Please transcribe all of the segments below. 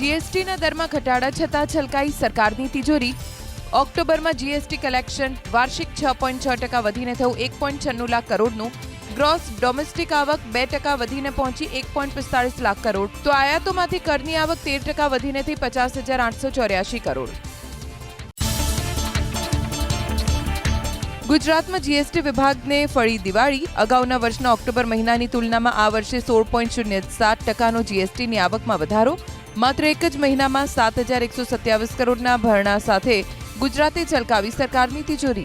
જીએસટીના દરમાં ઘટાડા છતાં છલકાઈ સરકારની તિજોરી. ઓક્ટોબરમાં જીએસટી કલેક્શન વાર્ષિક છ પોઈન્ટ છ ટકા વધીને થયું એક પોઈન્ટ છન્નું લાખ કરોડનું. ગ્રોસ ડોમેસ્ટિક આવક બે ટકા વધીને પહોંચી એક પોઈન્ટ પિસ્તાળીસ લાખ કરોડ. તો આયાતોમાંથી કરની આવક તેર ટકા વધીને થઈ પચાસ હજાર આઠસો ચોર્યાસી કરોડ. ગુજરાતમાં જીએસટી વિભાગને ફળી દિવાળી. અગાઉના વર્ષના ઓક્ટોબર મહિનાની તુલનામાં આ વર્ષે સોળ પોઈન્ટ શૂન્ય સાત ટકાનો જીએસટીની આવકમાં વધારો. માત્ર એક જ મહિનામાં સાત હજાર એકસો સત્યાવીસ કરોડના ભરણા સાથે ગુજરાતે છલકાવી સરકારની તિજોરી.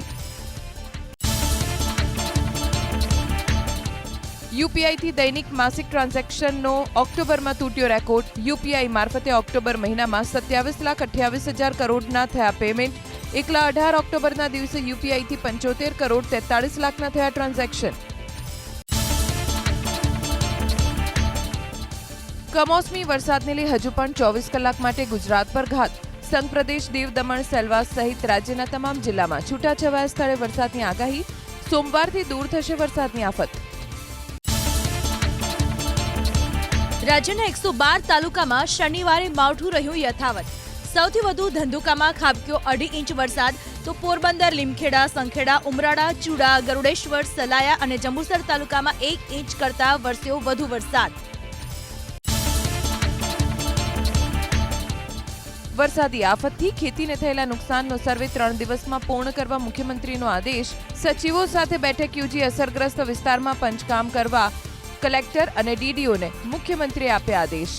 યુપીઆઈથી દૈનિક માસિક ટ્રાન્ઝેક્શનનો ઓક્ટોબરમાં તૂટ્યો રેકોર્ડ. યુપીઆઈ મારફતે ઓક્ટોબર મહિનામાં સત્યાવીસ લાખ અઠ્યાવીસ હજાર કરોડના થયા પેમેન્ટ. એકલા અઢાર ઓક્ટોબરના દિવસે યુપીઆઈથી પંચોતેર કરોડ તેતાળીસ લાખના થયા ટ્રાન્ઝેક્શન. કમોસમી વરસાદને લઈ હજુ પણ ચોવીસ કલાક માટે ગુજરાત પર ઘાત. સંઘ પ્રદેશ દીવ દમણ સેલવાસ સહિત રાજ્યના તમામ જિલ્લામાં છૂટાછવાયા સ્થળે વરસાદની આગાહી. સોમવારથી દૂર થશે વરસાદની આફત. રાજ્યના એકસો બાર તાલુકામાં શનિવારે માવઠું રહ્યું યથાવત. સૌથી વધુ ધંધુકામાં ખાબક્યો અઢી ઇંચ વરસાદ. તો પોરબંદર, લીમખેડા, સંખેડા, ઉમરાળા, ચુડા, ગરુડેશ્વર, સલાયા અને જંબુસર તાલુકામાં એક ઇંચ કરતા વરસ્યો વધુ વરસાદ. વરસાદી આફતથી ખેતીને થયેલા નુકસાનનો સર્વે ત્રણ દિવસમાં પૂર્ણ કરવા મુખ્યમંત્રીનો આદેશ. સચિવો સાથે બેઠક યોજી અસરગ્રસ્ત વિસ્તારમાં પંચકામ કરવા કલેક્ટર અને ડીડીઓને મુખ્યમંત્રીએ આપ્યા આદેશ.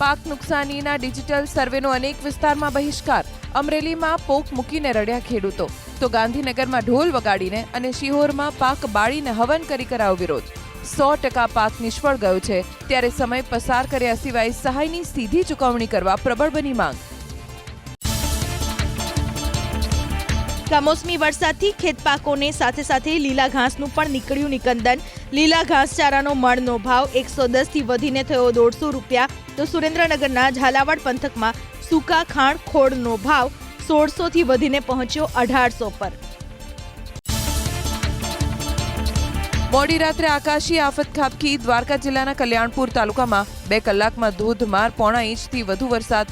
પાક નુકસાનીના ડિજિટલ સર્વેનો અનેક વિસ્તારમાં બહિષ્કાર. અમરેલીમાં પોક મૂકીને રડ્યા ખેડૂતો. તો ગાંધીનગરમાં ઢોલ વગાડીને અને શિહોરમાં પાક બાળીને હવન કરી કરાયો વિરોધ. સો ટકા પાક નિષ્ફળ ગયો છે. ત્યારે સમય પસાર કર્યા સિવાય સહાયની સીધી ચૂકવણી કરવા પ્રબળ બની માંગ. કમોસમી વરસાદથી ખેતપાકોને સાથે સાથે લીલા ઘાસનું પણ નીકળ્યું નિકંદન. લીલા ઘાસચારાનો મળનો ભાવ એકસો દસથી વધીને થયો દોઢસો રૂપિયા. તો સુરેન્દ્રનગરના ઝાલાવાડ પંથકમાં સૂકા ખાણ ખોળનો ભાવ સોળસોથી વધીને પહોંચ્યો અઢારસો પર. મોડી રાત્રે આકાશી આફત ખાબકી દ્વારકા જિલ્લાના કલ્યાણપુર તાલુકામાં બે કલાકમાં ધોધમાર પોણા ઇંચથી વધુ વરસાદ,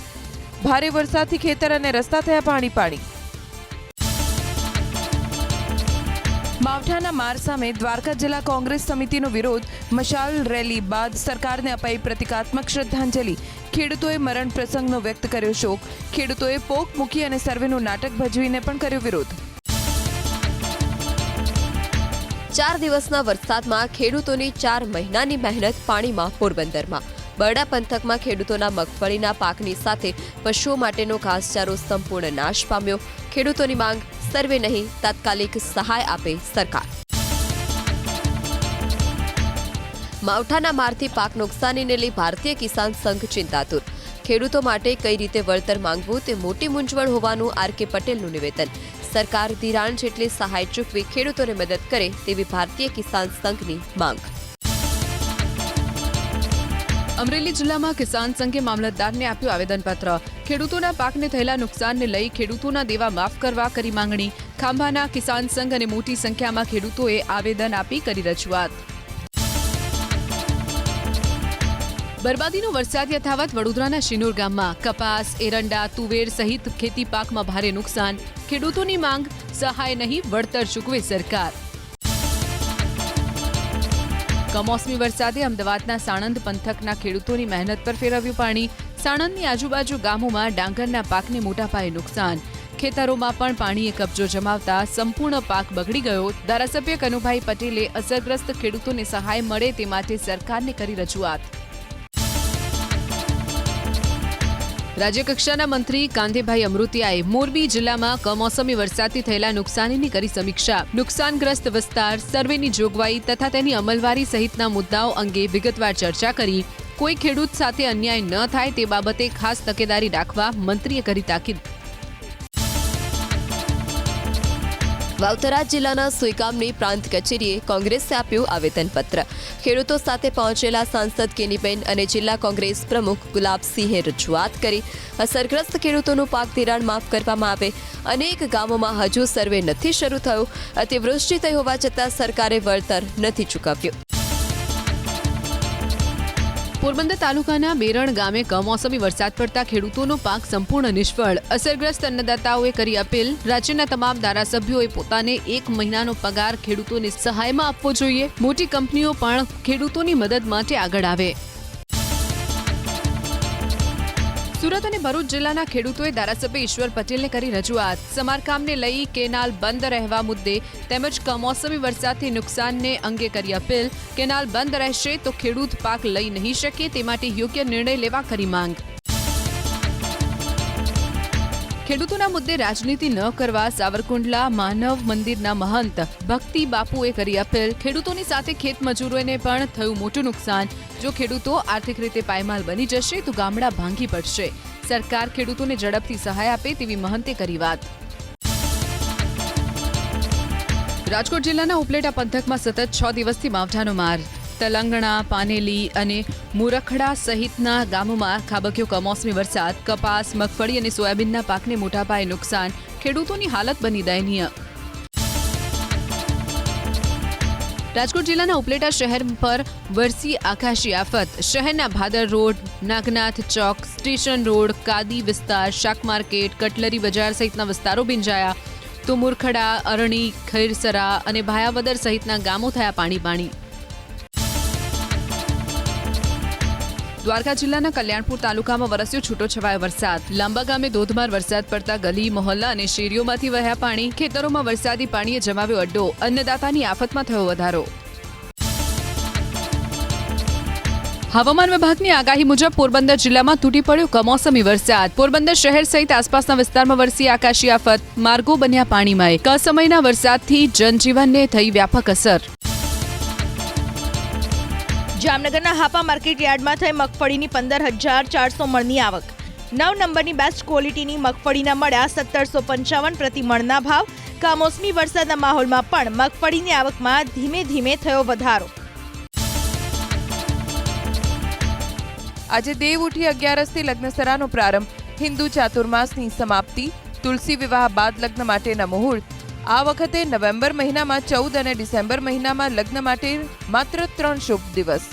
ભારે વરસાદથી ખેતર અને રસ્તા થયા પાણી પાણી માવઠાના માર સામે દ્વારકા જિલ્લા કોંગ્રેસ સમિતિનો વિરોધ, મશાલ રેલી બાદ સરકારને અપાઈ પ્રતિકાત્મક શ્રદ્ધાંજલિ. ખેડૂતોએ મરણ પ્રસંગનો વ્યક્ત કર્યો શોક. ખેડૂતોએ પોક મૂકી અને સર્વેનું નાટક ભજવીને પણ કર્યો વિરોધ. ચાર દિવસના વરસાદમાં ખેડૂતોની ચાર મહિનાની મહેનત પાણીમાં પોરબંદરમાં. બરડા પંથકમાં ખેડૂતોના મગફળીના પાકની સાથે પશુઓ માટેનો ઘાસચારો સંપૂર્ણ નાશ પામ્યો. ખેડૂતોની માંગ સર્વે નહીં, તાત્કાલિક સહાય આપે સરકાર. માવઠાના મારથી પાક નુકસાનીને લઈ ભારતીય કિસાન સંઘ ચિંતાતુર. ખેડૂતો માટે કઈ રીતે વળતર માંગવું તે મોટી મૂંઝવણ હોવાનું આર કે પટેલનું નિવેદન. સરકાર ધિરાણ જેટલી સહાય ચૂકવી ખેડૂતોને મદદ કરે તેવી ભારતીય કિસાન સંઘની માંગ. અમરેલી જિલ્લામાં કિસાન સંઘે મામલતદારને આપ્યું આવેદનપત્ર. ખેડૂતોના પાકને થયેલા નુકસાનને લઈ ખેડૂતોના દેવા માફ કરવા કરી માંગણી. ખાંભાના કિસાન સંઘ અને મોટી સંખ્યામાં ખેડૂતોએ આવેદન આપી કરી રજૂઆત. બરબાદીનો વરસાદ યથાવત વડોદરાના શિનોર ગામમાં. કપાસ, એરંડા, તુવેર સહિત ખેતી પાકમાં ભારે નુકસાન. ખેડૂતોની માંગ, સહાય નહીં, વળતર ચૂકવે સરકાર. કમોસમી વરસાદે અમદાવાદના સાણંદ પંથકના ખેડૂતોની મહેનત પર ફેરવ્યું પાણી. સાણંદની આજુબાજુ ગામોમાં ડાંગરના પાકને મોટા પાયે નુકસાન. ખેતરોમાં પણ પાણીએ કબજો જમાવતા સંપૂર્ણ પાક બગડી ગયો. ધારાસભ્ય કનુભાઈ પટેલે અસરગ્રસ્ત ખેડૂતોને સહાય મળે તે માટે સરકારને કરી રજૂઆત. રાજ્યકક્ષાના મંત્રી કાંધેભાઈ અમૃતિયાએ મોરબી જિલ્લામાં કમોસમી વરસાદથી થયેલા નુકસાનીની કરી સમીક્ષા. નુકસાનગ્રસ્ત વિસ્તાર, સર્વેની જોગવાઈ તથા તેની અમલવારી સહિતના મુદ્દાઓ અંગે વિગતવાર ચર્ચા કરી. કોઈ ખેડૂત સાથે અન્યાય ન થાય તે બાબતે ખાસ તકેદારી રાખવા મંત્રીએ કરી તાકીદ. વાવથરા જિલ્લાના સુઈગામની પ્રાંત કચેરીએ કોંગ્રેસે આપ્યું આવેદનપત્ર. ખેડૂતો સાથે પહોંચેલા સાંસદ કેનીબેન અને જિલ્લા કોંગ્રેસ પ્રમુખ ગુલાબસિંહે રજૂઆત કરી, અસરગ્રસ્ત ખેડૂતોનું પાક ધિરાણ માફ કરવામાં આવે. અનેક ગામોમાં હજુ સર્વે નથી શરૂ થયો. અતિવૃષ્ટિ થઈ હોવા છતાં સરકારે વળતર નથી ચૂકવ્યું. પોરબંદર તાલુકાના બેરણ ગામે કમોસમી વરસાદ પડતા ખેડૂતોનો પાક સંપૂર્ણ નિષ્ફળ. અસરગ્રસ્ત અન્નદાતાઓએ કરી અપીલ. રાજ્યના તમામ ધારાસભ્યોએ પોતાને એક મહિનાનો પગાર ખેડૂતોને સહાયમાં આપવો જોઈએ. મોટી કંપનીઓ પણ ખેડૂતોની મદદ માટે આગળ આવે. સુરત અને ભરૂચ જિલ્લાના ખેડૂતોએ ધારાસભ્ય ઈશ્વર પટેલને કરી રજૂઆત. સમારકામને લઈ કેનાલ બંધ રહેવા મુદ્દે તેમજ કમોસમી વરસાદથી નુકસાનને અંગે કરી અપીલ. કેનાલ બંધ રહેશે તો ખેડૂત પાક લઈ નહીં શકે તે માટે યોગ્ય નિર્ણય લેવા કરી માંગ. ખેડૂતોના મુદ્દે રાજનીતિ ન કરવા સાવરકુંડલા માનવ મંદિરના મહંત ભક્તિ બાપુએ કરી અપીલ. ખેડૂતોની સાથે ખેત મજૂરોને પણ થયું મોટું નુકસાન. જો ખેડૂતો આર્થિક રીતે પાયમાલ બની જશે તો ગામડા ભાંગી પડશે. સરકાર ખેડૂતોને ઝડપથી સહાય આપે તેવી મહંતે કરી વાત. રાજકોટ જિલ્લાના ઉપલેટા પંથકમાં સતત છ દિવસથી માવઠાનો માર. તલંગણા, પાનેલી અને મુરખડા સહિતના ગામોમાં ખાબક્યો કમોસમી વરસાદ, કપાસ, મગફળી અને સોયાબીનના પાકને મોટા પાયે નુકસાન, ખેડૂતોની હાલત બની દયનીય. રાજકોટ જિલ્લાના ઉપલેટા શહેર પર વરસી આકાશી આફત. શહેરના Bhadar road, Nagnath Chowk, station road, Kadi વિસ્તાર, શાક માર્કેટ, કટલરી બજાર સહિતના વિસ્તારો ભીંજાયા તો મુરખડા અરણી, ખૈરસરા અને ભાયાવદર સહિતના ગામો થયા પાણી પાણી દ્વારકા જિલ્લાના કલ્યાણપુર તાલુકામાં વરસ્યો છૂટોછવાયો વરસાદ. લાંબા ગામે ધોધમાર વરસાદ પડતા ગલી, મહોલ્લા અને શેરીઓમાંથી વહ્યા પાણી. ખેતરોમાં વરસાદી પાણીએ જમાવ્યો અડ્ડો. અન્નદાતાની આફતમાં થયો વધારો. હવામાન વિભાગની આગાહી મુજબ પોરબંદર જિલ્લામાં તૂટી પડ્યો કમોસમી વરસાદ. પોરબંદર શહેર સહિત આસપાસના વિસ્તારમાં વરસી આકાશી આફત. માર્ગો બન્યા પાણીમય કસમયના વરસાદથી જનજીવનને થઈ વ્યાપક અસર. જામનગરના હાપા માર્કેટ યાર્ડમાં થઈ મગફળીની પંદર હજાર ચારસો મણની આવક. નવ નંબરની બેસ્ટ ક્વોલિટીની મગફળીના મળ્યા સત્તરસો પંચાવન પ્રતિ મણના ભાવ. કમોસમી વરસાદના માહોલમાં પણ મગફળીની આવકમાં ધીમે ધીમે થયો વધારો. આજે દેવ ઉઠી અગિયારસથી લગ્નસરાનો પ્રારંભ. હિન્દુ ચાતુર્માસની સમાપ્તિ. તુલસી વિવાહ બાદ લગ્ન માટેના મુહૂર્ત. આ વખતે નવેમ્બર મહિનામાં ચૌદ અને ડિસેમ્બર મહિનામાં લગ્ન માટે માત્ર ત્રણ શુભ દિવસ.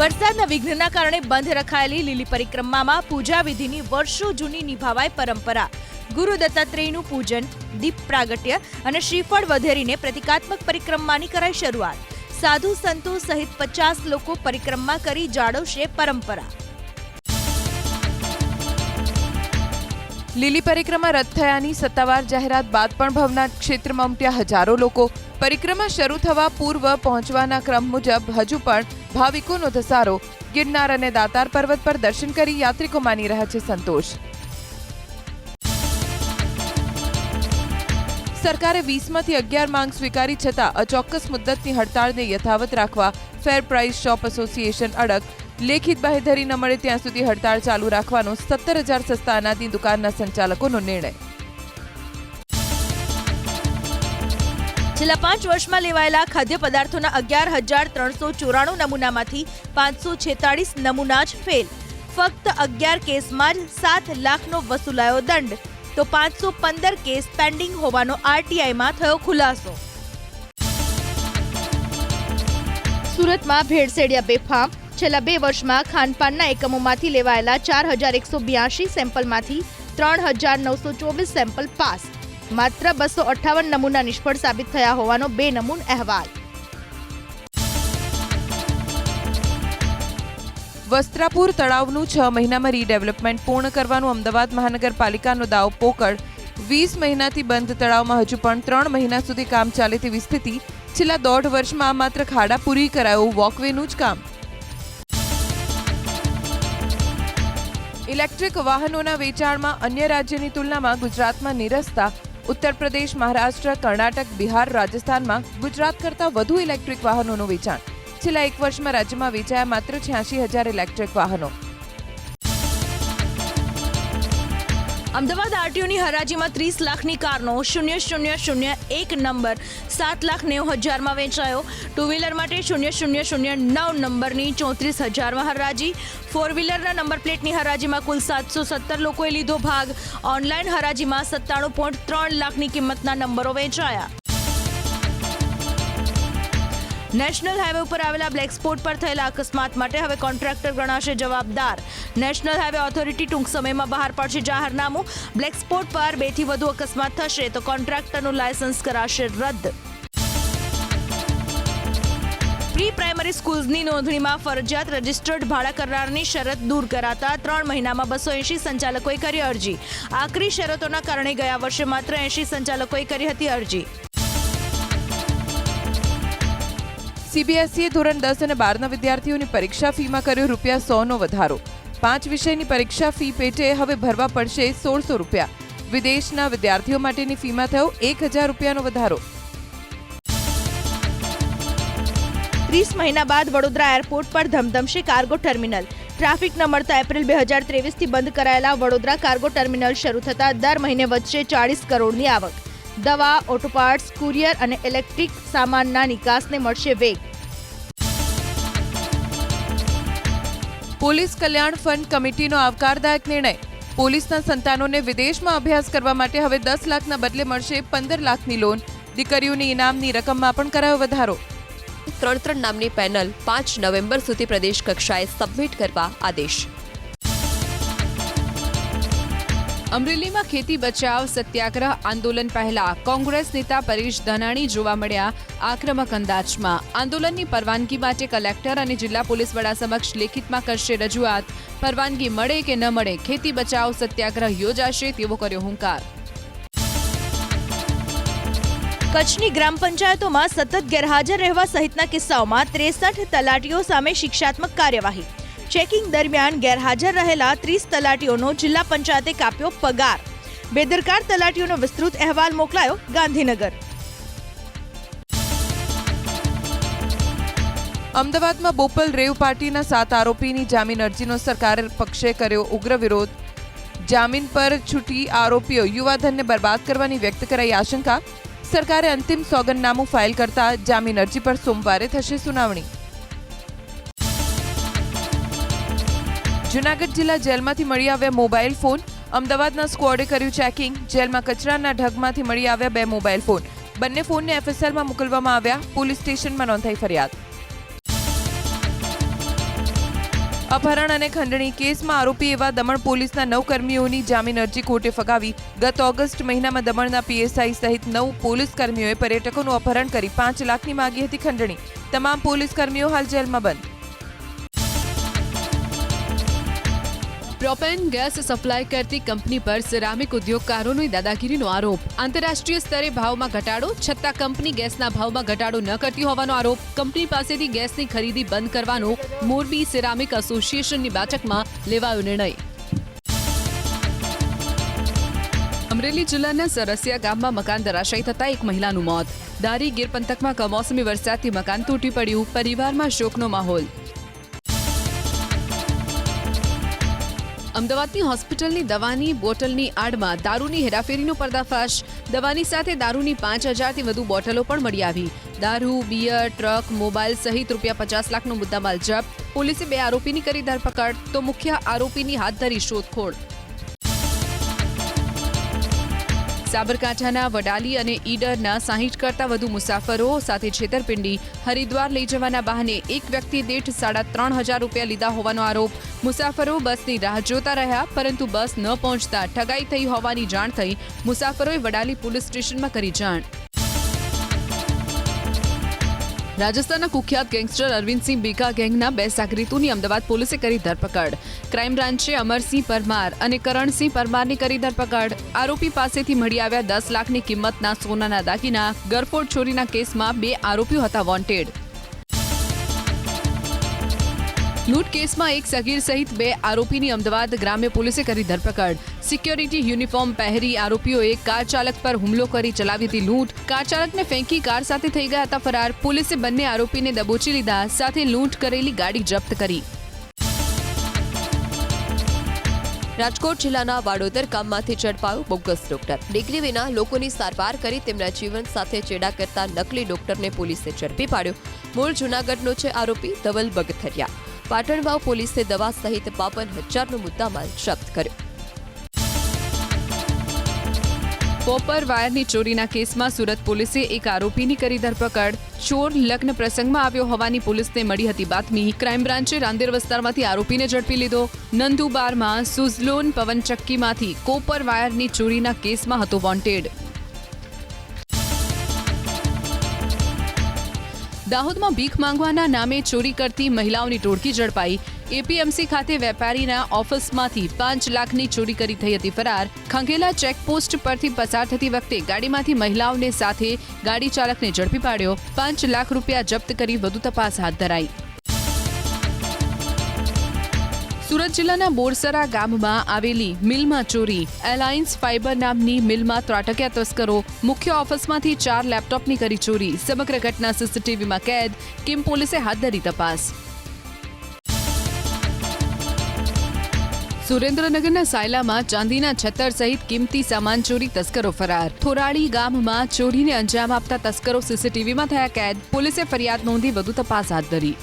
વરસાદના વિઘ્નના કારણે બંધ રખાયેલી લીલી પરિક્રમામાં પૂજા વિધિની વર્ષો જૂની નિભાવાય પરંપરા. ગુરુ દત્તાત્રેયનું પૂજન, દીપ પ્રાગટ્ય અને શ્રીફળ વધેરીને પ્રતિકાત્મક પરિક્રમાની કરાઈ શરૂઆત. સાધુ સંતો સહિત પચાસ લોકો પરિક્રમા કરી જાળવશે પરંપરા. લીલી પરિક્રમા રદ થયાની સત્તાવાર જાહેરાત બાદ પણ ભવનાથ ક્ષેત્રમાં ઉમટ્યા હજારો લોકો. પરિક્રમા શરૂ થવા પૂર્વ પહોંચવાના ક્રમ મુજબ હજુ પણ ભાવિકોનો ધસારો. ગિરનાર અને દાતાર પર્વત પર દર્શન કરી યાત્રિકો માની રહ્યા છે સંતોષ. સરકારે વીસમાંથી અગિયાર માંગ સ્વીકારી છતાં અચોક્કસ મુદ્દતની હડતાળને યથાવત રાખવા ફેર પ્રાઇસ શોપ એસોસિએશન અડગ. લેખિત બાહેધરી ન મળે ત્યાં સુધી હડતાળ ચાલુ રાખવાનો સત્તર હજાર સસ્તા અનાજની દુકાનના સંચાલકોનો નિર્ણય. છેલ્લા પાંચ વર્ષમાં લેવાયેલા ખાદ્ય પદાર્થોના અગિયાર હજાર ત્રણસો ચોરાણું નમૂનામાંથી પાંચસો છેતાળીસ નમૂના જ ફેલ ફક્ત અગિયાર કેસમાં જ સાત લાખનો વસૂલાયો દંડ. તો પાંચસો પંદર કેસ પેન્ડિંગ હોવાનો આરટીઆઈમાં થયો ખુલાસો. સુરતમાં ભેળસેડિયા બેફામ. છેલ્લા બે વર્ષમાં ખાનપાનના એકમોમાંથી લેવાયેલા ચાર હજાર એકસો બ્યાસી સેમ્પલમાંથી ત્રણ હજાર નવસો ચોવીસ સેમ્પલ પાસ. માત્ર બસો અઠ્ઠાવન નમૂના નિષ્ફળ સાબિત થયા હોવાનો બે નમૂન અહેવાલ. વસ્ત્રાપુર તળાવનું છ મહિનામાં રીડેવલપમેન્ટ પૂર્ણ કરવાનું અમદાવાદ મહાનગરપાલિકાનો દાવ પોકળ. વીસ મહિનાથી બંધ તળાવમાં હજુ પણ ત્રણ મહિના સુધી કામ ચાલે તેવી સ્થિતિ. છેલ્લા દોઢ વર્ષમાં માત્ર ખાડા પૂરી કરાયું વોકવેનું જ કામ. ઇલેક્ટ્રિક વાહનોના વેચાણમાં અન્ય રાજ્યની તુલનામાં ગુજરાતમાં નિરસતા. ઉત્તર પ્રદેશ, મહારાષ્ટ્ર, કર્ણાટક, બિહાર, રાજસ્થાનમાં ગુજરાત કરતાં વધુ ઇલેક્ટ્રિક વાહનોનું વેચાણ. છેલ્લા એક વર્ષમાં રાજ્યમાં વેચાયા માત્ર છ્યાસી હજાર ઇલેક્ટ્રિક વાહનો. અમદાવાદ આરટીઓની હરાજીમાં ત્રીસ લાખની કારનો શૂન્ય શૂન્ય શૂન્ય એક નંબર સાત લાખ નેવું હજારમાં વેચાયો. ટુ વ્હીલર માટે શૂન્ય શૂન્ય શૂન્ય નવ નંબરની ચોત્રીસ હજારમાં હરાજી. ફોર વ્હીલરના નંબર પ્લેટની હરાજીમાં કુલ સાતસો સત્તર લોકોએ લીધો ભાગ. ઓનલાઈન હરાજીમાં સત્તાણું પોઈન્ટ ત્રણ લાખની કિંમતના નંબરો વેચાયા. નેશનલ હાઈવે ઉપર આવેલા બ્લેક સ્પોટ પર થયેલા અકસ્માત માટે હવે કોન્ટ્રાક્ટર ગણાશે જવાબદાર. નેશનલ હાઈવે ઓથોરિટી ટૂંક સમયમાં બહાર પાડશે જાહેરનામું. બ્લેક સ્પોટ પર બેથી વધુ અકસ્માત થશે તો કોન્ટ્રાક્ટરનું લાયસન્સ કરાશે રદ. પ્રી પ્રાઇમરી સ્કૂલ્સની નોંધણીમાં ફરજિયાત રજિસ્ટર્ડ ભાડા કરારની શરત દૂર કરાતા ત્રણ મહિનામાં બસો એંશી સંચાલકોએ કરી અરજી. આકરી શરતોના કારણે ગયા વર્ષે માત્ર એંશી સંચાલકોએ કરી હતી અરજી. સીબીએસઈએ ધોરણ દસ અને બારના વિદ્યાર્થીઓની પરીક્ષા ફીમાં કર્યો રૂપિયા સોનો વધારો. પાંચ વિષયની પરીક્ષા ફી પેટે હવે ભરવા પડશે સોળસો રૂપિયા. વિદેશના વિદ્યાર્થીઓ માટેની ફીમાં થયો એક હજાર રૂપિયાનો વધારો. ત્રીસ મહિના બાદ વડોદરા એરપોર્ટ પર ધમધમશે કાર્ગો ટર્મિનલ. ટ્રાફિક ન મળતા એપ્રિલ બે હજાર ત્રેવીસથી બંધ કરાયેલા વડોદરા કાર્ગો ટર્મિનલ શરૂ થતાં દર મહિને વધશે ચાળીસ કરોડની આવક. દવા ઓટો પાર્ટ્સ કુરિયર અને ઇલેક્ટ્રિક સામાનના નિકાસને મળશે વેગ. પોલીસ કલ્યાણ ફંડ કમિટીનો આવકારદાયક નિર્ણય. પોલીસના સંતાનોને વિદેશમાં અભ્યાસ કરવા માટે હવે દસ લાખના બદલે મળશે પંદર લાખની લોન. દીકરીઓની ઇનામની રકમમાં પણ કરાયો વધારો. ત્રણ ત્રણ નામની પેનલ પાંચ નવેમ્બર સુધી પ્રદેશ કક્ષાએ સબમિટ કરવા આદેશ. અમરેલીમાં ખેતી બચાવ સત્યાગ્રહ આંદોલન પહેલા કોંગ્રેસ નેતા પરેશ ધાનાણી જોવા મળ્યા આક્રમક અંદાજમાં. આંદોલનની પરવાનગી માટે કલેક્ટર અને જિલ્લા પોલીસ વડા સમક્ષ લેખિતમાં કરશે રજૂઆત. પરવાનગી મળે કે ન મળે, ખેતી બચાવ સત્યાગ્રહ યોજાશે તેવો કર્યો હુંકાર. કચ્છની ગ્રામ પંચાયતોમાં સતત ગેરહાજર રહેવા સહિતના કિસ્સાઓમાં ત્રેસઠ તલાટીઓ સામે શિક્ષાત્મક કાર્યવાહી. ચેકિંગ દરમિયાન ગેરહાજર રહેલા ત્રીસ તલાટીઓનો જિલ્લા પંચાયતે કાપ્યો પગાર. બેદરકાર તલાટીઓનો વિસ્તૃત અહેવાલ મોકલાયો ગાંધીનગર. અમદાવાદમાં બોપલ રેવ પાર્ટીના સાત આરોપીની જામીન અરજીનો સરકાર પક્ષે કર્યો ઉગ્ર વિરોધ. જામીન પર છૂટી આરોપીઓ યુવાધનને બરબાદ કરવાની વ્યક્ત કરાઈ આશંકા. સરકારે અંતિમ સોગંદનામું ફાઇલ કરતા જામીન અરજી પર સોમવારે થશે સુનાવણી. જુનાગઢ જિલ્લા જેલમાંથી મળી આવ્યા મોબાઈલ ફોન. અમદાવાદના સ્કવોડે કર્યું ચેકિંગ. જેલમાં કચરાના ઢગમાંથી મળી આવ્યા બે મોબાઈલ ફોન. બંને ફોનને એફએસએલમાં મોકલવામાં આવ્યા. પોલીસ સ્ટેશનમાં નોંધાઈ ફરિયાદ. અપહરણ અને ખંડણી કેસમાં આરોપી એવા દમણ પોલીસના નવ કર્મીઓની જામીન અરજી કોર્ટે ફગાવી. ગત ઓગસ્ટ મહિનામાં દમણના પીએસઆઈ સહિત નવ પોલીસ કર્મીઓએ પર્યટકોનું અપહરણ કરી પાંચ લાખની માગી હતી ખંડણી. તમામ પોલીસ કર્મીઓ હાલ જેલમાં બંધ. પ્રોપેન ગેસ સપ્લાય કરતી કંપની પર સિરામિક ઉદ્યોગકારોની દાદાગીરીનો આરોપ. આંતરરાષ્ટ્રીય સ્તરે ભાવમાં ઘટાડો, છતાં કંપની ગેસના ભાવમાં ઘટાડો ન કરતી હોવાનો આરોપ. કંપની પાસેથી ગેસની ખરીદી બંધ કરવાનો મોરબી સિરામિક એસોસિએશનની બેઠકમાં લેવાયો નિર્ણય. અમરેલી જિલ્લાના સરસિયા ગામમાં મકાન ધરાશાયી થતાં એક મહિલાનું મોત. દારી ગીર પંથકમાં કમોસમી વરસાદથી મકાન તૂટી પડ્યું. પરિવારમાં શોકનો માહોલ. અમદાવાદની હોસ્પિટલની દવાની બોટલની આડમાં દારૂની હેરાફેરીનો પર્દાફાશ. દવાની સાથે દારૂની પાંચ હજારથી વધુ બોટલો પણ મળી આવી. દારૂ, બિયર, ટ્રક, મોબાઈલ સહિત રૂપિયા પચાસ લાખનો મુદ્દામાલ જપ્ત. પોલીસે બે આરોપીની કરી ધરપકડ. તો મુખ્ય આરોપીની હાથ ધરી શોધખોળ. સાબરકાંઠાના વડાલી અને ઈડરના સાહીઠ કરતા વધુ મુસાફરો સાથે છેતરપિંડી. હરિદ્વાર લઈ જવાના બહાને એક વ્યક્તિ દીઠ સાડા ત્રણ હજાર રૂપિયા લીધા હોવાનો આરોપ. મુસાફરો બસની રાહ જોતા રહ્યા, પરંતુ બસ ન પહોંચતા ઠગાઈ થઈ હોવાની જાણ થઈ. મુસાફરોએ વડાલી પોલીસ સ્ટેશનમાં કરી જાણ. રાજસ્થાનના કુખ્યાત ગેંગસ્ટર અરવિંદસિંહ બીકા ગેંગના બે સાગરીતોની અમદાવાદ પોલીસે કરી ધરપકડ. ક્રાઇમ બ્રાન્ચે અમરસિંહ પરમાર અને કરણસિંહ પરમારની કરી ધરપકડ. આરોપી પાસેથી મળી આવ્યા દસ લાખની કિંમતના સોનાના દાગીના, ગરફોડ ચોરીના કેસમાં બે આરોપીઓ હતા વોન્ટેડ. લૂંટ કેસમાં એક સગીર સહિત બે આરોપીની અમદાવાદ ગ્રામ્ય પોલીસે કરી ધરપકડ. સિક્યોરિટી યુનિફોર્મ પહેરી આરોપીઓએ કાર ચાલક પર હુમલો કરી ચલાવી હતી લૂંટ. કાર ચાલકને ફેંકી કાર સાથે થઈ ગયા હતા ફરાર. પોલીસે બંને આરોપીને દબોચી લીધા, સાથે લૂંટ કરેલી ગાડી જપ્ત કરી. રાજકોટ જિલ્લાના વાડોદર ગામમાંથી ઝડપાયો બોગસ ડોક્ટર. ડિગ્રી વિના લોકોની સારવાર કરી તેમના જીવન સાથે ચેડા કરતા નકલી ડોક્ટરને પોલીસે ઝડપી પાડ્યો. મૂળ જૂનાગઢનો છે આરોપી ધવલ બગથરિયા. પાટણવાવ પોલીસે દવા સહિત બાવન હજારનો મુદ્દામાલ જપ્ત કર્યો. કોપર વાયરની ચોરીના કેસમાં સુરત પોલીસે એક આરોપીની કરી ધરપકડ. ચોર લગ્ન પ્રસંગમાં આવ્યો હોવાની પોલીસને મળી હતી બાતમી. ક્રાઇમ બ્રાન્ચે રાંદેર વિસ્તારમાંથી આરોપીને ઝડપી લીધો. નંદુબારમાં સુઝલોન પવનચક્કીમાંથી કોપર વાયરની ચોરીના કેસમાં હતો વોન્ટેડ. દાહોદમાં ભીખ માંગવાના નામે ચોરી કરતી મહિલાઓની ટોળકી ઝડપાઈ. એપીએમસી ખાતે વેપારીના ઓફિસમાંથી પાંચ લાખની ચોરી કરી થઈ હતી ફરાર. ખંગેલા ચેકપોસ્ટ પરથી પસાર થતી વખતે ગાડીમાંથી મહિલાઓને સાથે ગાડી ચાલકને ઝડપી પાડ્યો. પાંચ લાખ રૂપિયા જપ્ત કરી વધુ તપાસ હાથ ધરાઈ. સુરત જિલ્લાના બોરસરા ગામમાં આવેલી મિલમાં ચોરી. એલાયન્સ ફાઇબર નામની મિલમાં ત્રાટક્યા તસ્કરો. મુખ્ય ઓફિસમાંથી ચાર લેપટોપની કરી ચોરી. સમગ્ર ઘટના સીસીટીવીમાં કેદ. કિમ પોલીસે હાથ ધરી તપાસ. સુરેન્દ્રનગરના સાયલામાં ચાંદીના છત્તર સહિત કિંમતી સામાન ચોરી, તસ્કરો ફરાર. થોરાળી ગામમાં ચોરીને અંજામ આપતા તસ્કરો સીસીટીવીમાં થયા કેદ. પોલીસે ફરિયાદ નોંધી વધુ તપાસ હાથ ધરી.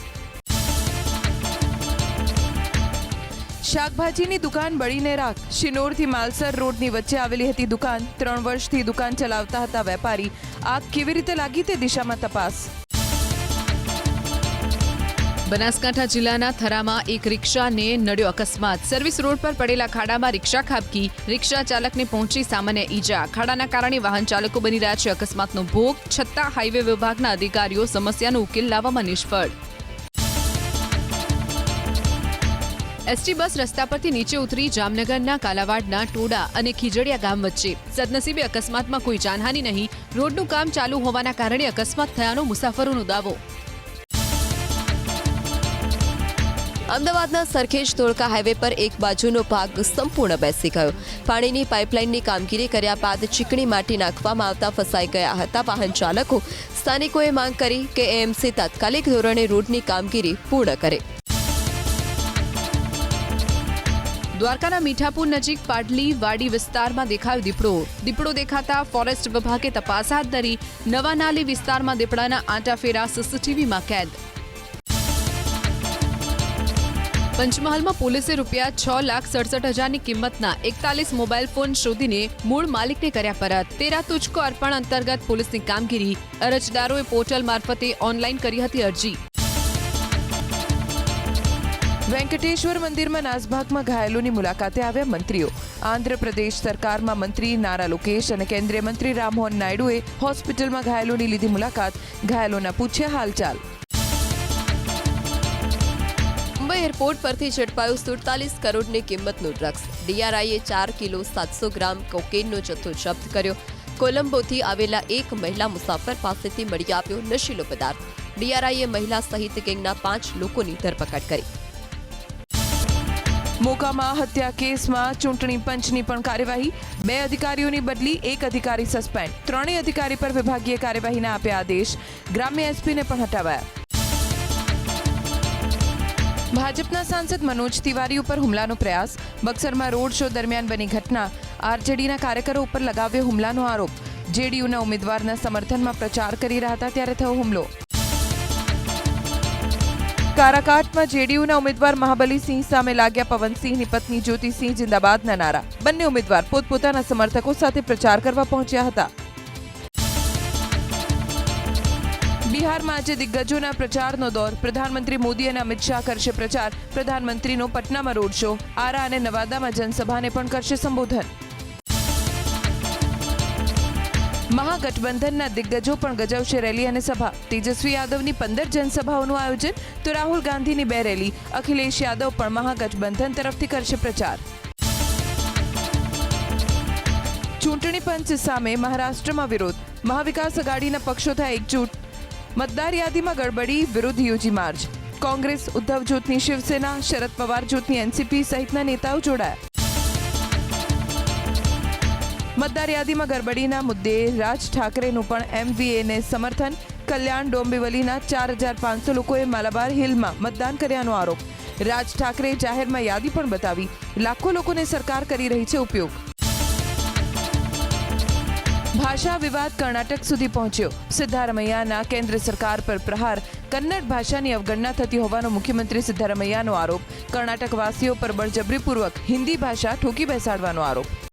શાકભાજીની દુકાન બળીને રાખ. શિનોરથી માલસર રોડની વચ્ચે આવેલી હતી દુકાન. ત્રણ વર્ષથી દુકાન ચલાવતા હતા વેપારી. આગ કેવી રીતે લાગી તે દિશામાં તપાસ. બનાસકાંઠા જિલ્લાના થરામાં એક રિક્ષાને નડ્યો અકસ્માત. સર્વિસ રોડ પર પડેલા ખાડામાં રિક્ષા ખાબકી. રિક્ષા ચાલકને પહોંચી સામાન્ય ઈજા. ખાડાના કારણે વાહન ચાલકો બની રહ્યા છે. અકસ્માતનો ભોગ છતાં હાઈવે વિભાગના અધિકારીઓ સમસ્યાનો ઉકેલ લાવવામાં નિષ્ફળ. એસટી બસ રસ્તા પરથી નીચે ઉતરી જામનગરના કાલાવાડના ટોડા અને ખીજડીયા ગામ વચ્ચે. સદનસીબે અકસ્માતમાં કોઈ જાનહાની નહીં. રોડનું કામ ચાલુ હોવાના કારણે અકસ્માત થયાનો મુસાફરોનો દાવો. અમદાવાદના સરખેજ ધોળકા હાઈવે પર એક બાજુનો ભાગ સંપૂર્ણ બેસી ગયો. પાણીની પાઇપલાઇનની કામગીરી કર્યા બાદ ચીકણી માટી નાખવામાં આવતા ફસાઈ ગયા હતા વાહન ચાલકો. સ્થાનિકોએ માંગ કરી કે એએમસી તાત્કાલિક ધોરણે રોડની કામગીરી પૂર્ણ કરે. દ્વારકાના મીઠાપુર નજીક પાટલી વાડી વિસ્તારમાં દેખાયો દીપડો. દીપડો દેખાતા ફોરેસ્ટ વિભાગે તપાસ હાથ ધરી નવા નાલી વિસ્તારમાં દીપડાના આંટાફેરા સીસીટીવીમાં કેદ. પંચમહાલમાં પોલીસે રૂપિયા છ લાખ સડસઠ હજારની કિંમતના એકતાલીસ મોબાઈલ ફોન શોધીને મૂળ માલિકને કર્યા પરત. તેરા તુચકો અર્પણ અંતર્ગત પોલીસની કામગીરી. અરજદારોએ પોર્ટલ મારફતે ઓનલાઈન કરી હતી અરજી. વેંકટેશ્વર મંદિરમાં નાસભાગમાં ઘાયલોની મુલાકાતે આવ્યા મંત્રીઓ. આંધ્રપ્રદેશ સરકારમાં મંત્રી નારા લોકેશ અને કેન્દ્રીય મંત્રી રામમોહન નાયડુએ હોસ્પિટલમાં ઘાયલોની લીધી મુલાકાત. ઘાયલોના પૂછ્યા હાલચાલ. મુંબઈ એરપોર્ટ પરથી ઝડપાયું સુડતાલીસ કરોડની કિંમતનું ડ્રગ્સ. ડીઆરઆઈએ ચાર કિલો સાતસો ગ્રામ કોકેનનો જથ્થો જપ્ત કર્યો. કોલંબોથી આવેલા એક મહિલા મુસાફર પાસેથી મળી આવ્યો નશીલો પદાર્થ. ડીઆરઆઈએ મહિલા સહિત ગેંગના પાંચ લોકોની ધરપકડ કરી. મોકામાં હત્યા કેસમાં ચૂંટણી પંચની પણ કાર્યવાહી. બે અધિકારીઓની બદલી, એક અધિકારી સસ્પેન્ડ. ત્રણેય અધિકારી પર વિભાગીય કાર્યવાહીના આપ્યા આદેશ. ગ્રામ્ય એસપીને પણ હટાવાયા. ભાજપના સાંસદ મનોજ તિવારી ઉપર હુમલાનો પ્રયાસ. બક્સરમાં રોડ શો દરમિયાન બની ઘટના. આરજેડીના કાર્યકરો ઉપર લગાવ્યો હુમલાનો આરોપ. જેડીયુના ઉમેદવારના સમર્થનમાં પ્રચાર કરી રહ્યા હતા ત્યારે થયો હુમલો. કારાકાટમાં જેડીયુના ઉમેદવાર મહાબલીસિંહ સામે લાગ્યા પવનસિંહની પત્ની જ્યોતિસિંહ જિંદાબાદના નારા. બંને ઉમેદવાર પોતપોતાના સમર્થકો સાથે પ્રચાર કરવા પહોંચ્યા હતા. બિહારમાં આજે દિગ્ગજોના પ્રચારનો દોર. પ્રધાનમંત્રી મોદી અને અમિત શાહ કરશે પ્રચાર. પ્રધાનમંત્રીનો પટનામાં રોડ શો. આરા અને નવાદામાં જનસભાને પણ કરશે સંબોધન. મહાગઠબંધનના દિગ્ગજો પણ ગજવશે રેલી અને સભા. તેજસ્વી યાદવની પંદર જનસભાઓનું આયોજન તો રાહુલ ગાંધીની બે રેલી. અખિલેશ યાદવ પણ મહાગઠબંધન તરફથી કરશે પ્રચાર. ચૂંટણી પંચ સામે મહારાષ્ટ્રમાં વિરોધ. મહાવિકાસ અઘાડીના પક્ષો થાય એકજૂટ. મતદાર યાદીમાં ગડબડી વિરુદ્ધ યુજી માર્ચ. કોંગ્રેસ ઉદ્ધવ જૂથની શિવસેના, શરદ પવાર જૂથની એનસીપી સહિતના નેતાઓ જોડાયા. મતદાર યાદીમાં ગરબડીના મુદ્દે રાજ ઠાકરેનું પણ એમવીએને સમર્થન. કલ્યાણ ડોંબિવલીના ચાર હજાર પાંચસો લોકોએ માલાબાર હિલમાં મતદાન કર્યાનો આરોપ. રાજ ઠાકરે જાહેરમાં યાદી પણ બતાવી. લાખો લોકોને સરકાર કરી રહી છે ઉપયોગ. ભાષા વિવાદ કર્ણાટક સુધી પહોંચ્યો. સિદ્ધારમૈયાના કેન્દ્ર સરકાર પર પ્રહાર. કન્નડ ભાષાની અવગણના થતી હોવાનો મુખ્યમંત્રી સિદ્ધારમૈયાનો આરોપ. કર્ણાટક વાસીઓ પર બળજબરીપૂર્વક હિન્દી ભાષા ઠોકી બેસાડવાનો આરોપ.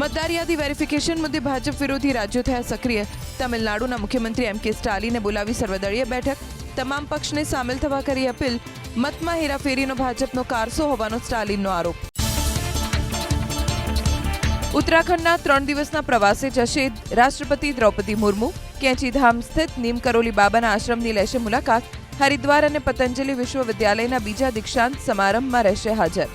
મતદાર યાદી વેરિફિકેશન મુદ્દે ભાજપ વિરોધી રાજ્યો થયા સક્રિય તમિલનાડુના મુખ્યમંત્રી એમ કે સ્ટાલિને બોલાવી સર્વદળીય બેઠક તમામ પક્ષને સામેલ થવા કરી અપીલ મતમાં હેરાફેરીનો ભાજપનો કારસો હોવાનો સ્ટાલિનનો આરોપ ઉત્તરાખંડના ત્રણ દિવસના પ્રવાસે જશે રાષ્ટ્રપતિ દ્રૌપદી મુર્મુ. કેંચીધામ સ્થિત નીમકરોલી બાબાના આશ્રમની લેશે મુલાકાત. હરિદ્વાર અને પતંજલિ વિશ્વવિદ્યાલયના બીજા દીક્ષાંત સમારંભમાં રહેશે હાજર.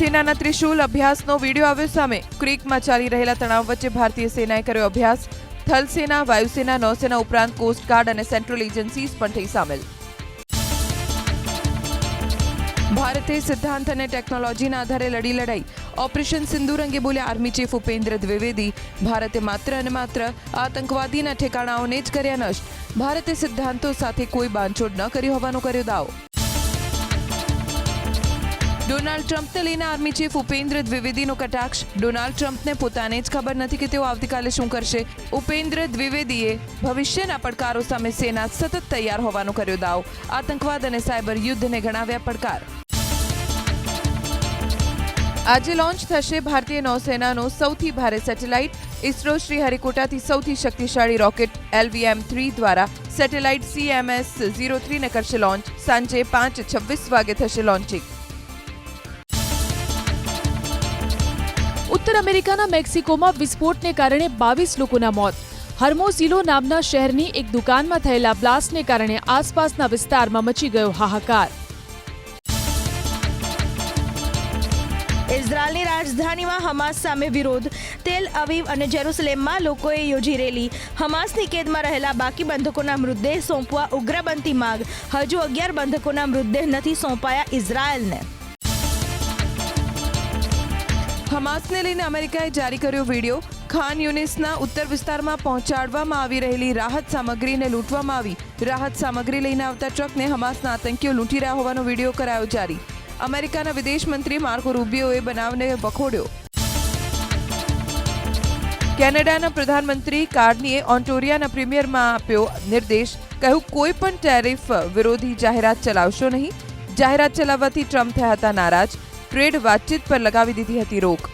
સેનાના ત્રિશુલ અભ્યાસનો વીડિયો આવ્યો સામે ક્રિકમાં ચાલી રહેલા તણાવ વચ્ચે ભારતીય સેનાએ કર્યો અભ્યાસ. થલસેના વાયુસેના, નૌસેના ઉપરાંત કોસ્ટગાર્ડ અને સેન્ટ્રલ એજન્સીઝ પણ થઈ સામેલ. ભારતે સિદ્ધાંત અને ટેકનોલોજીના આધારે લડી લડાઈ. ઓપરેશન સિંદૂર અંગે બોલ્યા આર્મી ચીફ ઉપેન્દ્ર દ્વિવેદી. ભારતે માત્ર અને માત્ર આતંકવાદીના ઠેકાણાઓને જ કર્યા નષ્ટ. ભારતે સિદ્ધાંતો સાથે કોઈ બાંધછોડ ન કરી હોવાનો કર્યો દાવો. ડોનાલ્ડ ટ્રમ્પને લઈને આર્મી ચીફ ઉપેન્દ્ર દ્વિવેદીનો કટાક્ષ. ડોનાલ્ડ ટ્રમ્પને પોતાને જ ખબર નથી કે તેઓ આવતીકાલે શું કરશે. ઉપેન્દ્ર દ્વિવેદીએ ભવિષ્યના પડકારો સામે સેના સતત તૈયાર હોવાનો કર્યો દાવ. આતંકવાદ અને સાયબર યુદ્ધને ગણાવ્યા પડકાર. આજે લોન્ચ થશે ભારતીય નૌસેનાનો સૌથી ભારે સેટેલાઇટ. ઇસરો શ્રી હરિકોટાથી સૌથી શક્તિશાળી રોકેટ એલવીએમ થ્રી દ્વારા સેટેલાઇટ સીએમએસ ઝીરો થ્રીને કરશે લોન્ચ. સાંજે પાંચ છવ્વીસ વાગે થશે લોન્ચિંગ. ઉત્તર અમેરિકાના મેક્સિકોમાં વિસ્ફોટને કારણે બાવીસ લોકોના મોત. હર્મોસિલો નામના શહેરની એક દુકાનમાં થયેલા બ્લાસ્ટને કારણે આસપાસના વિસ્તારમાં મચી ગયો હાહાકાર. ઇઝરાયલની રાજધાનીમાં હમાસ સામે વિરોધ. તેલ અવીવ અને જેરુસલેમમાં લોકોએ યોજી રેલી. હમાસની કેદમાં રહેલા બાકી બંધકોના મૃતદેહ સોંપવા ઉગ્રબંધી માંગ. હજુ અગિયાર બંધકોના મૃતદેહ નથી સોંપાયા ઇઝરાયલને. હમાસને લઈને અમેરિકાએ જારી કર્યો વીડિયો. ખાન યુનિસના ઉત્તર વિસ્તારમાં પહોંચાડવામાં આવી રહેલી રાહત સામગ્રીને લૂંટવામાં આવી. રાહત સામગ્રી લઈને આવતા ટ્રકને હમાસના આતંકીઓ લૂંટી રહ્યા હોવાનો વીડિયો કરાયો જારી. અમેરિકાના વિદેશ મંત્રી માર્કો રૂબિયોએ બનાવને વખોડ્યો. કેનેડાના પ્રધાનમંત્રી કાર્નીએ ઓન્ટોરિયાના પ્રીમિયરમાં આપ્યો નિર્દેશ. કહ્યું કોઈ પણ ટેરિફ વિરોધી જાહેરાત ચલાવશો નહીં. જાહેરાત ચલાવવાથી ટ્રમ્પ થયા હતા નારાજ. ટ્રેડ વાતચીત પર લગાવી દીધી હતી રોક.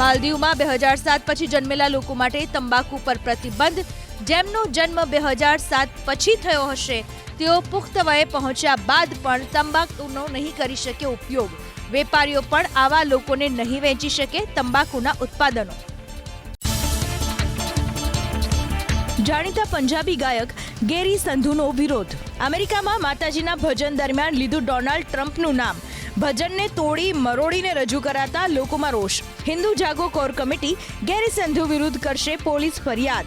માલદીવમાં બે હજાર સાત પછી જન્મેલા લોકો માટે તંબાકુ પર પ્રતિબંધ. જેમનો જન્મ બે હજાર સાત પછી થયો હશે, તેઓ પુખ્ત વયે પહોંચ્યા બાદ પણ તંબાકુનો નહીં કરી શકે ઉપયોગ. વેપારીઓ પણ આવા લોકોને નહીં વેચી શકે તંબાકુના ઉત્પાદનો. જાણીતા પંજાબી ગાયક ગેરી સંધુનો વિરોધ. અમેરિકામાં માતાજીના ભજન દરમિયાન લીધું ડોનાલ્ડ ટ્રમ્પનું નામ. ભજનને તોડી મરોડીને રજૂ કરાતા લોકોમાં રોષ. હિન્દુ જાગો કોર કમિટી ગેરી સંધુ વિરુદ્ધ કરશે પોલીસ ફરિયાદ.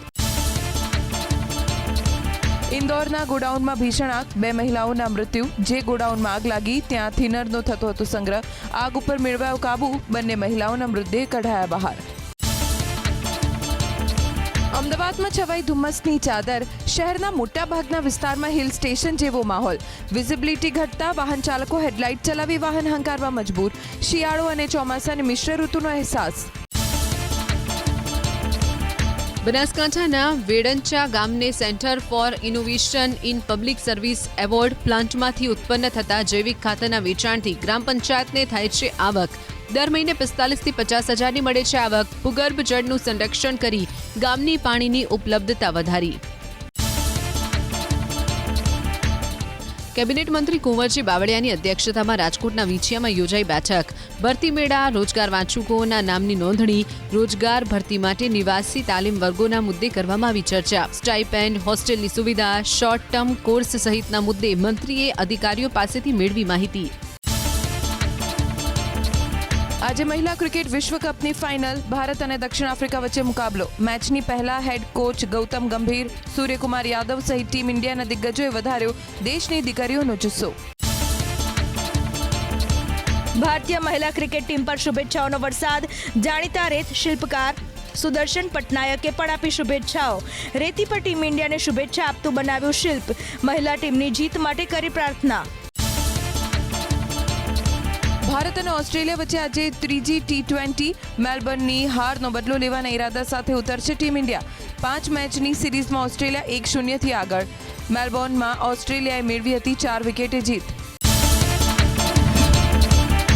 ઇન્દોરના ગોડાઉનમાં ભીષણ આગ. બે મહિલાઓના મૃત્યુ. જે ગોડાઉનમાં આગ લાગી ત્યાં થિનરનો થતો હતો સંગ્રહ. આગ ઉપર મેળવાયો કાબુ. બંને મહિલાઓના મૃતદેહ કઢાયા બહાર. અમદાવાદમાં છવાઈ ધુમ્મસની ચાદર. શહેરના મોટાભાગના વિસ્તારમાં હિલ સ્ટેશન જેવો માહોલ. વિઝિબિલિટી ઘટતા વાહન ચાલકો હેડલાઇટ ચલાવી વાહન હંકારવા મજબૂર. શિયાળો અને ચોમાસાની મિશ્ર ઋતુનો અહેસાસ. બનાસકાંઠાના વેડંચા ગામને centre for innovation in public service award પ્લાન્ટમાંથી ઉત્પન્ન થતા જૈવિક ખાતરના વેચાણથી ગ્રામ પંચાયતને થાય છે આવક. દર મહિને પિસ્તાલીસથી પચાસ હજારની મળે છે આવક. ભૂગર્ભ જળનું સંરક્ષણ કરી ગામની પાણીની ઉપલબ્ધતા વધારી. કેબિનેટ મંત્રી કુંવરજી બાવળિયાની અધ્યક્ષતામાં રાજકોટના વિછિયામાં યોજાઈ બેઠક. ભરતી મેળા, રોજગાર વાંચુકોના નામની નોંધણી, રોજગાર ભરતી માટે નિવાસી તાલીમ વર્ગોના મુદ્દે કરવામાં આવી ચર્ચા. સ્ટાઇપેન્ડ, હોસ્ટેલની સુવિધા, શોર્ટ ટર્મ કોર્સ સહિતના મુદ્દે મંત્રીએ અધિકારીઓ પાસેથી મેળવી માહિતી. આજે મહિલા ક્રિકેટ વિશ્વકપની ફાઇનલ, ભારત અને દક્ષિણ આફ્રિકા વચ્ચે મુકાબલો. મેચની પહેલા હેડ કોચ ગૌતમ ગંભીર, સૂર્યકુમાર યાદવ સહિત ટીમ ઇન્ડિયાના દિગ્ગજોએ વધાર્યો દેશની દીકરીઓનો જુસ્સો. ભારતીય મહિલા ક્રિકેટ ટીમ પર શુભેચ્છાઓનો વરસાદ. જાણીતા રેત શિલ્પકાર સુદર્શન પટનાયકે પણ આપી શુભેચ્છાઓ. રેતી પર ટીમ ઇન્ડિયાને શુભેચ્છા આપતું બનાવ્યું શિલ્પ. મહિલા ટીમની જીત માટે કરી પ્રાર્થના. ભારત અને ઓસ્ટ્રેલિયા વચ્ચે આજે ત્રીજી ટી ટ્વેન્ટી મેલબર્નની હારનો બદલો લેવાના ઈરાદા સાથે ઉતરશે ટીમ ઇન્ડિયા. પાંચ મેચની સિરીઝમાં ઓસ્ટ્રેલિયા એક શૂન્યથી આગળ. મેલબોર્નમાં ઓસ્ટ્રેલિયાએ મેળવી હતી ચાર વિકેટે જીત.